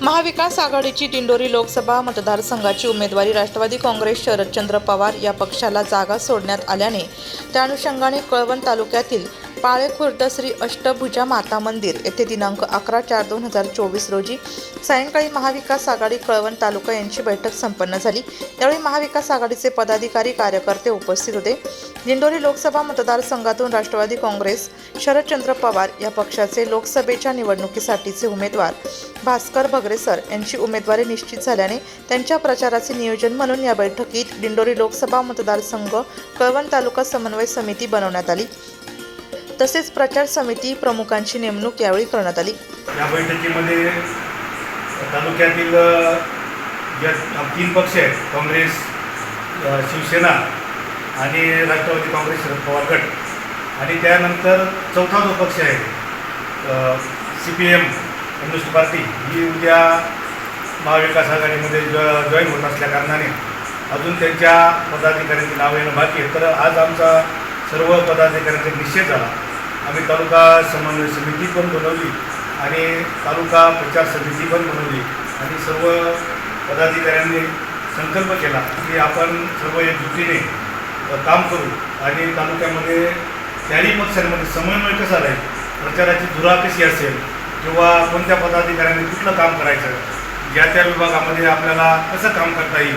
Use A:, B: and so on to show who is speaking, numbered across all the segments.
A: महाविकास आघाडीची दिंडोरी लोकसभा मतदारसंघाची उमेदवारी राष्ट्रवादी काँग्रेस शरदचंद्र पवार या पक्षाला जागा सोडण्यात आल्याने त्या अनुषंगाने कळवण तालुक्यातील पाळे खुर्द श्री अष्टभुजा माता मंदिर येथे दिनांक अकरा चार दोन हजार चोवीस रोजी सायंकाळी महाविकास आघाडी कळवण तालुका यांची बैठक संपन्न झाली. त्यावेळी महाविकास आघाडीचे पदाधिकारी कार्यकर्ते उपस्थित होते. दिंडोरी लोकसभा मतदारसंघातून राष्ट्रवादी काँग्रेस शरदचंद्र पवार या पक्षाचे लोकसभेच्या निवडणुकीसाठीचे उमेदवार भास्कर भगरेसर यांची उमेदवारी निश्चित झाल्याने त्यांच्या प्रचाराचे नियोजन म्हणून या बैठकीत दिंडोरी लोकसभा मतदारसंघ कळवण तालुका समन्वय समिती बनवण्यात आली. तसेच प्रचार समिती प्रमुखांची नेमणूक यावेळी करण्यात आली.
B: या बैठकीमध्ये तालुक्यातील ज्या तीन पक्ष आहेत काँग्रेस शिवसेना आणि राष्ट्रवादी काँग्रेस शरद पवार गट. आणि त्यानंतर चौथा जो पक्ष आहे C P M communist party ही उद्या महाविकास आघाडीमध्ये ज जॉईन होत असल्या कारणाने अजून त्यांच्या पदाधिकाऱ्यांची नाव येणं बाकी आहे. तर आज आमचा सर्व पदाधिकाऱ्यांचा निश्चय झाला. आम्ही तालुका समन्वय समिती पण बनवली आणि तालुका प्रचार समिती पण बनवली आणि सर्व पदाधिकाऱ्यांनी संकल्प केला की आपण सर्व एकजुटीने अ, काम करू आणि तालुक्यामध्ये त्याही पक्षांमध्ये समन्वय कसा राहील प्रचाराची धुरा कशी असेल किंवा कोणत्या पदाधिकाऱ्यांनी कुठलं काम करायचं ज्या त्या विभागामध्ये आपल्याला कसं काम करता येईल?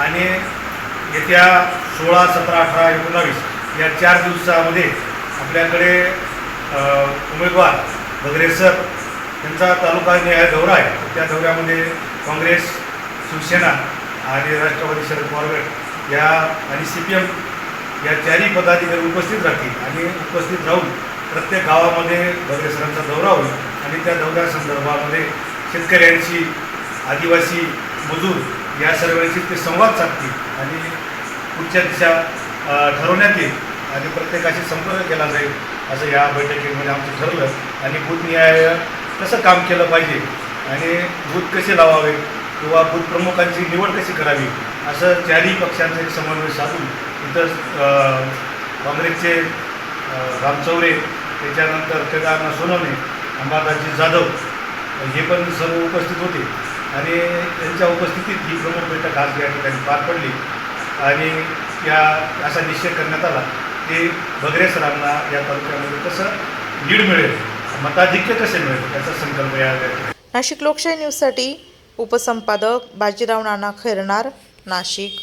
B: आणि येत्या सोळा सतरा अठरा एकोणावीस या चार दिवसामध्ये आपल्याकडे उमेदवार वगैरे सर त्यांचा तालुका निहाय दौरा आहे. त्या दौऱ्यामध्ये काँग्रेस शिवसेना आणि राष्ट्रवादी शरद पवार गट या आणि सी पी एम या चारही पदाधिकारी उपस्थित राहतील आणि उपस्थित राहून प्रत्येक गावामध्ये वगैरे सरांचा दौरा होईल आणि त्या दौऱ्यासंदर्भामध्ये शेतकऱ्यांशी आदिवासी मजूर या सर्वांशी ते संवाद साधतील आणि पुढच्या दिशा ठरवण्यात येईल. आणि प्रत्येकाशी संपर्क केला जाईल असं या बैठकीमध्ये आमचं ठरलं. आणि बूथनिहाय कसं काम केलं पाहिजे आणि बूथ कसे लावावे किंवा बूथ प्रमुखांची निवड कशी करावी असं चारही पक्षांचं एक समन्वय साधून इथं काँग्रेसचे रामचौरे राम चौरे त्याच्यानंतर केदारनाथ सोनवणे अंबादासजी जाधव हे पण सर्व उपस्थित होते. आणि त्यांच्या उपस्थितीत ही प्रमुख बैठक आज या ठिकाणी पार पडली. आणि या असा निश्चय करण्यात आला. ते बगरे सरांना या तालुक्यामध्ये कसं लीड मिळेल मताधिक्य कसे मिळेल याचा संकल्प या
A: नाशिक लोकशाही न्यूजसाठी उपसंपादक बाजीराव नाना खैरनार नाशिक.